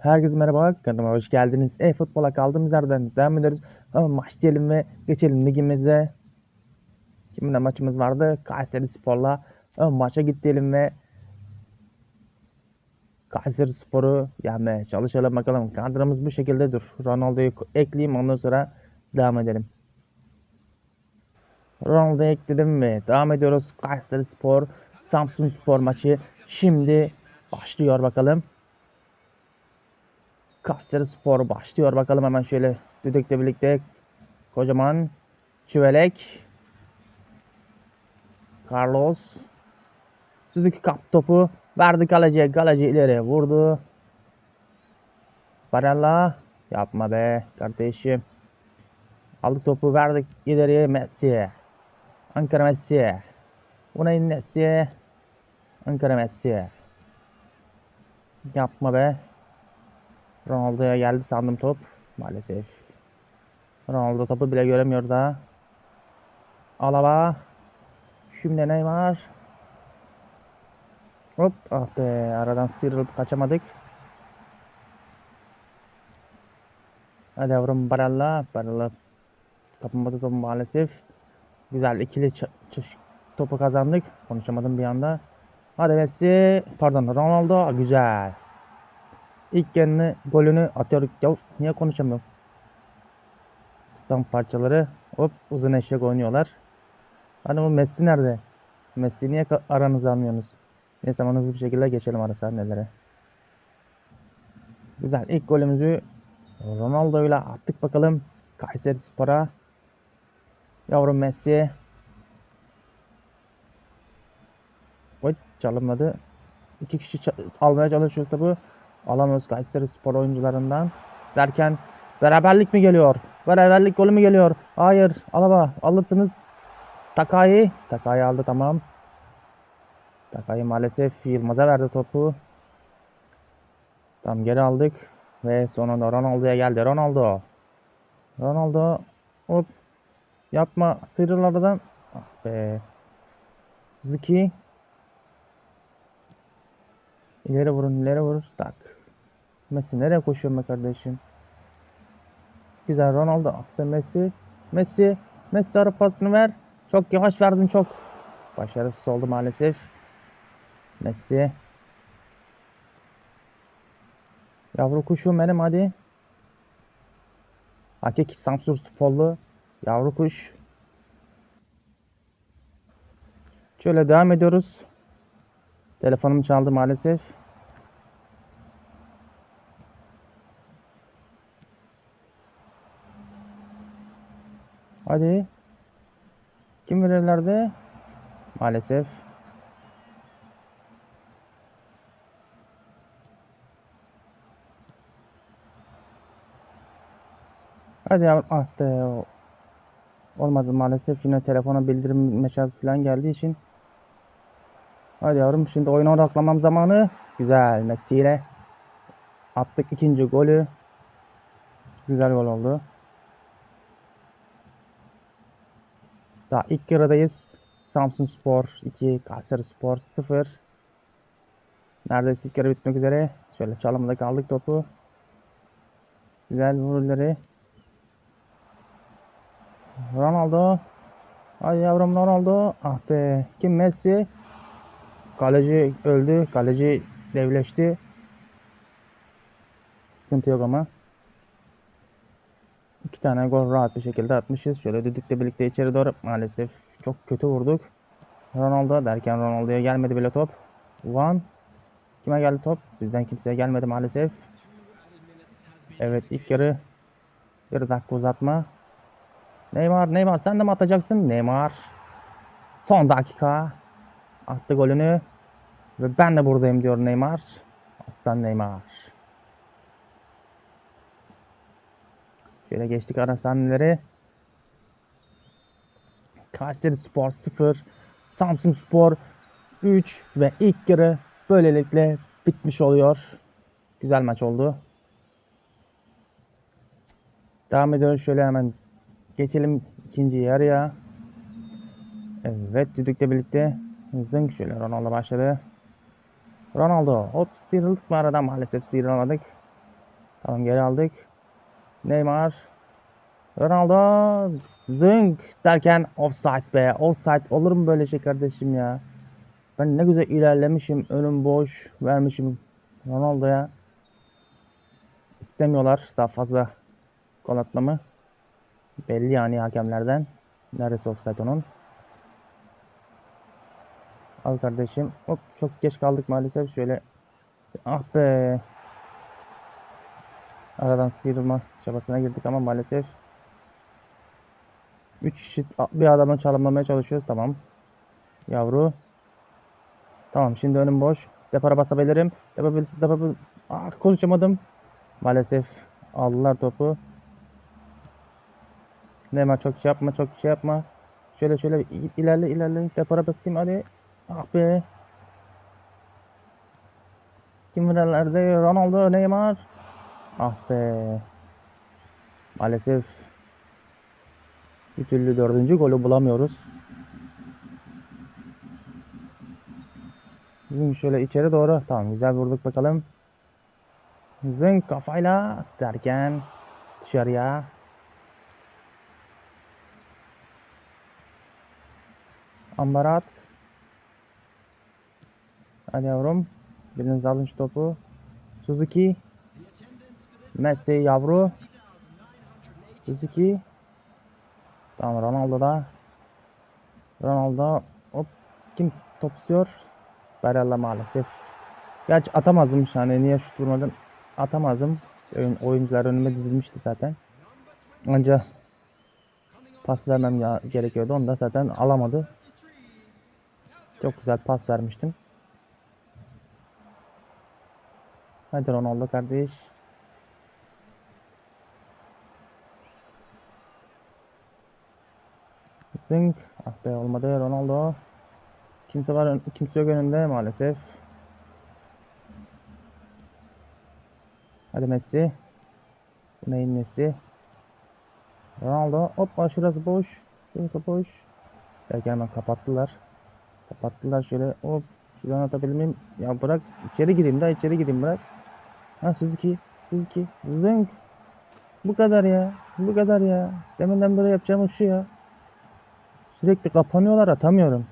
Herkese merhaba, kanalıma hoş geldiniz. E-futbola kaldığımız yerden devam ediyoruz. Ama maç diyelim ve geçelim ligimize. Kiminle maçımız vardı? Kayseri Spor'la. Ama maça git diyelim ve Kayseri Spor'u yenmeye çalışalım bakalım. Kadromuz bu şekilde dur. Ronaldo'yu ekleyeyim ondan sonra devam edelim. Ronaldo'yu ekledim ve devam ediyoruz. Kayseri Spor, Samsun Spor maçı şimdi başlıyor bakalım. Kayseri Spor başlıyor. Bakalım hemen şöyle düdükle birlikte kocaman Çüvelek Carlos Suzuki kap topu verdi kaleciye. Kaleci ileri vurdu. Barella yapma be kardeşim. Aldık topu verdik ileriye Messi'ye. Ankara Messi'ye. Unai Messi'ye. Ankara Messi'ye. Yapma be. Ronaldo'ya geldi sandım top. Maalesef. Ronaldo topu bile göremiyor da. Alaba. Şimdi Neymar. Hop ah be aradan sıyrılıp kaçamadık. Hadi yavrum Barella. Barella kapamadı topu maalesef. Güzel ikili topu kazandık. Konuşamadım bir anda. Hadi Messi. Pardon Ronaldo. Güzel. İlk kendini golünü atıyor. Ya niye konuşamıyorum? Stamp parçaları. Hop uzun eşek oynuyorlar. Hani bu Messi nerede? Messi niye aranızı almıyorsunuz? Neyse ama hızlı bir şekilde geçelim ara sahnelere. Güzel. ilk golümüzü Ronaldo ile attık bakalım. Kayseri Spor'a. Yavrum Messi. Oy çalınmadı. İki kişi almaya çalışıyor tabi. Alamıyoruz Kayseri Spor oyuncularından. Derken beraberlik mi geliyor? Beraberlik golü mü geliyor? Hayır. Alaba alırsınız. Takayı. Takayı aldı tamam. Takayı maalesef Yılmaz'a verdi topu. Tam geri aldık. Ve sonunda Ronaldo'ya geldi. Ronaldo. Ronaldo. Hop. Yapma. Sıyrıl aradan. Ah be. Suzuki. İleri vurun, ileri vur. Tak. Messi nereye koşuyor be kardeşim? Güzel Ronaldo attı Messi. Messi. Messi ara pasını ver. Çok yavaş verdin çok. Başarısız oldu maalesef. Messi. Yavru kuşum benim hadi. Hakiki Samsun Sporlu. Yavru kuş. Şöyle devam ediyoruz. Telefonum çaldı maalesef. Hadi. Kim verirlerde? Maalesef. Hadi yavrum. Ah o- Olmadı maalesef. Yine telefona bildirim mesaj falan geldiği için. Hadi yavrum şimdi oyuna odaklamam zamanı. Güzel Messi ile attık ikinci golü. Güzel gol oldu. Daha ilk yarıdayız. Samsun Spor 2, Kayseri Spor 0. Neredeyse ilk yarı bitmek üzere. Şöyle çalımda kaldık topu. Güzel vurulları. Ronaldo. Hadi yavrum Ronaldo. Ah be. Kim Messi? Kaleci öldü. Kaleci devleşti. Sıkıntı yok ama. İki tane gol rahat bir şekilde atmışız. Şöyle düdükle birlikte içeri doğru maalesef çok kötü vurduk. Ronaldo derken Ronaldo'ya gelmedi bile top. Van. Kime geldi top? Bizden kimseye gelmedi maalesef. Evet ilk yarı bir dakika uzatma. Neymar, Neymar sen de mi atacaksın? Neymar. Son dakika. Attı golünü. Ve ben de buradayım diyor Neymar. Aslan Neymar. Şöyle geçtik ara sahneleri. Kayseri Spor 0. Samsun Spor 3 ve ilk yarı böylelikle bitmiş oluyor. Güzel maç oldu. Devam ediyoruz şöyle hemen geçelim ikinci yarıya. Evet düdükle birlikte zınk şöyle Ronaldo başladı. Ronaldo hop sıyrıldık mı aradan maalesef sıyrılamadık. Tamam geri aldık. Neymar. Ronaldo. Zınk derken offside be. Offside olur mu böyle şey kardeşim ya? Ben ne güzel ilerlemişim. Önüm boş vermişim Ronaldo'ya. İstemiyorlar daha fazla gol atmamı. Belli yani hakemlerden. Neresi offside onun? Al kardeşim. Hop çok geç kaldık maalesef. Şöyle ah be. Aradan sıyrılma çabasına girdik ama maalesef 3 kişi bir adamı çalımlamaya çalışıyoruz. Tamam. Yavru. Tamam şimdi önüm boş. Depara basabilirim. Yapabilirsin. Yapabilir. Ah konuşamadım. Maalesef aldılar topu. Neymar çok şey yapma çok şey yapma. Şöyle şöyle ilerle ilerle. Depara basayım hadi. Ah be. Kim nerelerde? Ronaldo, Neymar. Ah be. Maalesef bir türlü dördüncü golü bulamıyoruz. Bizim şöyle içeri doğru. Tamam güzel vurduk bakalım. Zınk kafayla derken dışarıya. Ambarat. Hadi yavrum. Biriniz alın şu topu. Suzuki. Messi yavru. Suzuki. Tamam Ronaldo da. Ronaldo. Hop. Kim top istiyor? Barella maalesef. Gerçi atamazdım an. Niye şut vurmadım? Atamazdım. Oyun, oyuncular önüme dizilmişti zaten. Anca pas vermem gerekiyordu. Onu da zaten alamadı. Çok güzel pas vermiştim. Hadi Ronaldo kardeş. Zınk. Ah be olmadı Ronaldo. Kimse var kimse yok önünde maalesef. Hadi Messi. Neyin Messi? Ronaldo. Hoppa şurası boş. Şurası boş. Belki hemen kapattılar. Kapattılar şöyle. Hop. Şuradan atabilir miyim? Ya bırak. içeri gireyim daha içeri gireyim bırak. Ha Suzuki. Suzuki. Zınk. Bu kadar ya. Bu kadar ya. Deminden beri yapacağımız şu ya. Sürekli kapanıyorlar atamıyorum.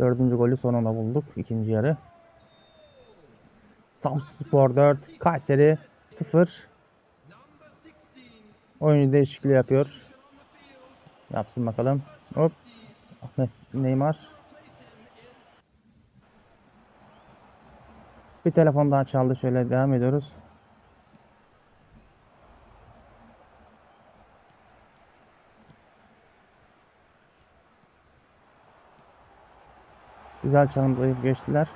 Dördüncü golü sonunda bulduk. ikinci yarı. Samsun Spor 4, Kayseri 0. Oyuncu değişikliği yapıyor. Yapsın bakalım. Hop. Neymar. Bir telefon daha çaldı. Şöyle devam ediyoruz. Güzel çalımlayıp geçtiler.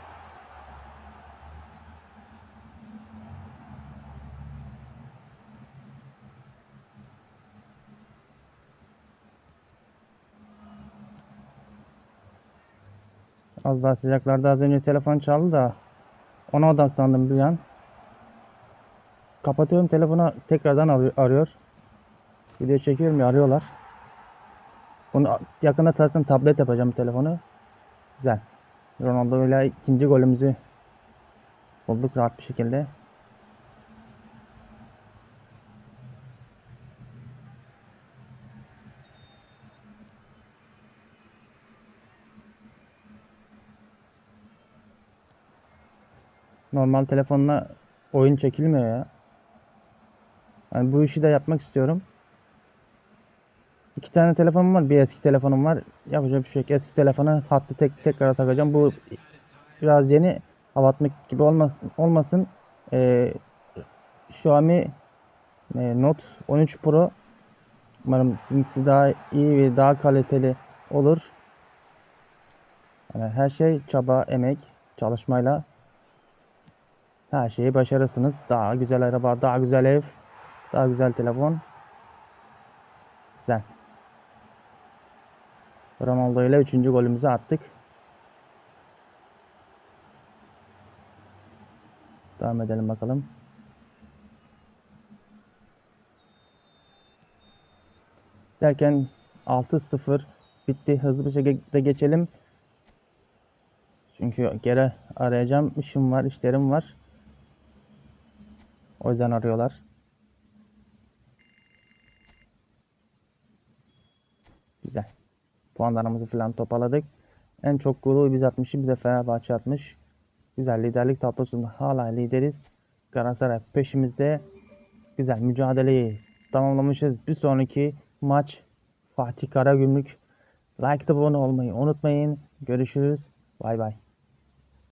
Az daha sıcaklarda az önce telefon çaldı da ona odaklandım bir an. Kapatıyorum telefonu tekrardan arıyor. Video çekiyorum ya arıyorlar. Bunu yakında zaten tablet yapacağım telefonu. Güzel. Ronaldo ile ikinci golümüzü bulduk rahat bir şekilde. Normal telefonla oyun çekilmiyor ya. Yani bu işi de yapmak istiyorum. İki tane telefonum var. Bir eski telefonum var. Yapacak bir şey yok. Eski telefona hattı tek tekrar takacağım. Bu biraz yeni hava atmak gibi olma, olmasın. Ee, Xiaomi e, Note 13 Pro umarım sizinkisi daha iyi ve daha kaliteli olur. Yani her şey çaba, emek, çalışmayla her şeyi başarırsınız. Daha güzel araba, daha güzel ev, daha güzel telefon. Güzel. Ronaldo ile 3. golümüzü attık. Devam edelim bakalım. Derken 6-0 bitti. Hızlı bir şekilde geçelim. Çünkü geri arayacağım. işim var, işlerim var. O yüzden arıyorlar. Güzel. Puanlarımızı falan toparladık. En çok golü biz atmışız. Bir de Fenerbahçe atmış. Güzel liderlik tablosunda hala lideriz. Galatasaray peşimizde. Güzel mücadeleyi tamamlamışız. Bir sonraki maç Fatih Karagümrük. Like abone olmayı unutmayın. Görüşürüz. Bay bay.